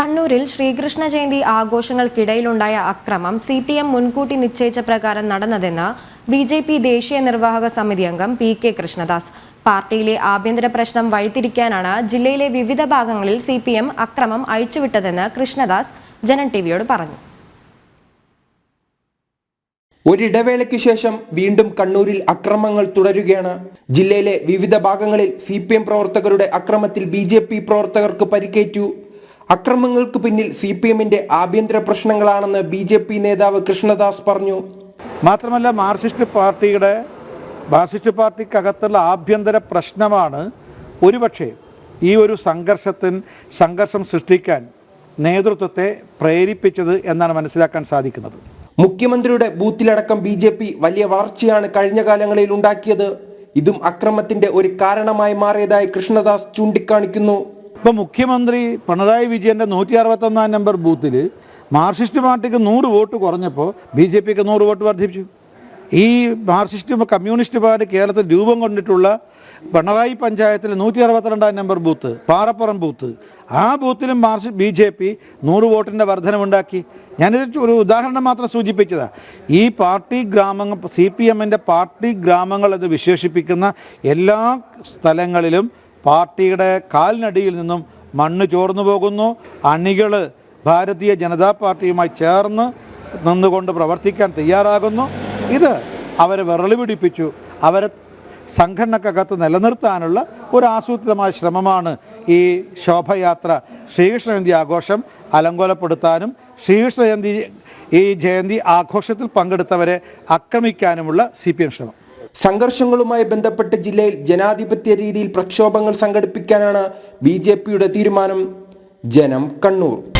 കണ്ണൂരിൽ ശ്രീകൃഷ്ണ ജയന്തി ആഘോഷങ്ങൾക്കിടയിലുണ്ടായ അക്രമം C P M മുൻകൂട്ടി നിശ്ചയിച്ച പ്രകാരം നടന്നതെന്ന് ബി ജെ പി ദേശീയ നിർവാഹക സമിതി അംഗം പി കെ കൃഷ്ണദാസ്. പാർട്ടിയിലെ ആഭ്യന്തര പ്രശ്നം വഴിതിരിക്കാനാണ് ജില്ലയിലെ വിവിധ ഭാഗങ്ങളിൽ സി പി എം അക്രമം അഴിച്ചുവിട്ടതെന്ന് കൃഷ്ണദാസ് ജനൻ ടിവിയോട് പറഞ്ഞു. ഒരിടവേളയ്ക്ക് ശേഷം വീണ്ടും കണ്ണൂരിൽ അക്രമങ്ങൾ തുടരുകയാണ്. ജില്ലയിലെ വിവിധ ഭാഗങ്ങളിൽ സി പി എം പ്രവർത്തകരുടെ അക്രമത്തിൽ ബി ജെ പി പ്രവർത്തകർക്ക് പരിക്കേറ്റു. അക്രമങ്ങൾക്ക് പിന്നിൽ സി പി എമ്മിന്റെ ആഭ്യന്തര പ്രശ്നങ്ങളാണെന്ന് ബി ജെ പി നേതാവ് കൃഷ്ണദാസ് പറഞ്ഞു. മാത്രമല്ല മാർക്സിസ്റ്റ് പാർട്ടിയുടെ മാർക്സിസ്റ്റ് പാർട്ടിക്കകത്തുള്ള ആഭ്യന്തര പ്രശ്നമാണ് ഒരുപക്ഷെ ഈ ഒരു സംഘർഷത്തിന് സംഘർഷം സൃഷ്ടിക്കാൻ നേതൃത്വത്തെ പ്രേരിപ്പിച്ചത് എന്നാണ് മനസ്സിലാക്കാൻ സാധിക്കുന്നത്. മുഖ്യമന്ത്രിയുടെ ബൂത്തിലടക്കം ബി ജെ പി വലിയ വളർച്ചയാണ് കഴിഞ്ഞ കാലങ്ങളിൽ ഉണ്ടാക്കിയത്. ഇതും അക്രമത്തിന്റെ ഒരു കാരണമായി മാറിയതായി കൃഷ്ണദാസ് ചൂണ്ടിക്കാണിക്കുന്നു. ഇപ്പം മുഖ്യമന്ത്രി പിണറായി വിജയന്റെ നൂറ്റി അറുപത്തൊന്നാം നമ്പർ ബൂത്തിൽ മാർക്സിസ്റ്റ് പാർട്ടിക്ക് നൂറ് വോട്ട് കുറഞ്ഞപ്പോൾ ബി ജെ പിക്ക് നൂറ് വോട്ട് വർദ്ധിപ്പിച്ചു. ഈ മാർക്സിസ്റ്റ് കമ്മ്യൂണിസ്റ്റ് പാർട്ടി കേരളത്തിൽ രൂപം കൊണ്ടിട്ടുള്ള പിണറായി പഞ്ചായത്തിലെ നൂറ്റി അറുപത്തിരണ്ടാം നമ്പർ ബൂത്ത് പാറപ്പുറം ബൂത്ത് ആ ബൂത്തിലും മാർച്ച് ബി ജെ പി നൂറ് വോട്ടിന്റെ വർധനമുണ്ടാക്കി. ഞാനിത് ഒരു ഉദാഹരണം മാത്രം സൂചിപ്പിച്ചതാണ് ഈ പാർട്ടി ഗ്രാമങ്ങൾ സി പി എമ്മിന്റെ പാർട്ടി ഗ്രാമങ്ങൾ എന്ന് വിശേഷിപ്പിക്കുന്ന എല്ലാ സ്ഥലങ്ങളിലും പാർട്ടിയുടെ കാലിനടിയിൽ നിന്നും മണ്ണ് ചോർന്നു പോകുന്നു. അണികൾ ഭാരതീയ ജനതാ പാർട്ടിയുമായി ചേർന്ന് നിന്നുകൊണ്ട് പ്രവർത്തിക്കാൻ തയ്യാറാകുന്നു. ഇത് അവരെ വിരളി പിടിപ്പിച്ചു അവരെ സംഘടനക്കകത്ത് നിലനിർത്താനുള്ള ഒരു ആസൂത്രിതമായ ശ്രമമാണ് ഈ ശോഭയാത്ര. ശ്രീകൃഷ്ണ ജയന്തി ആഘോഷം അലങ്കോലപ്പെടുത്താനും ശ്രീകൃഷ്ണ ജയന്തി ഈ ജയന്തി ആഘോഷത്തിൽ പങ്കെടുത്തവരെ ആക്രമിക്കാനുമുള്ള സി പി എം ശ്രമം. സംഘർഷങ്ങളുമായി ബന്ധപ്പെട്ട് ജില്ലയിൽ ജനാധിപത്യ രീതിയിൽ പ്രക്ഷോഭങ്ങൾ സംഘടിപ്പിക്കാനാണ് ബി തീരുമാനം. ജനം കണ്ണൂർ.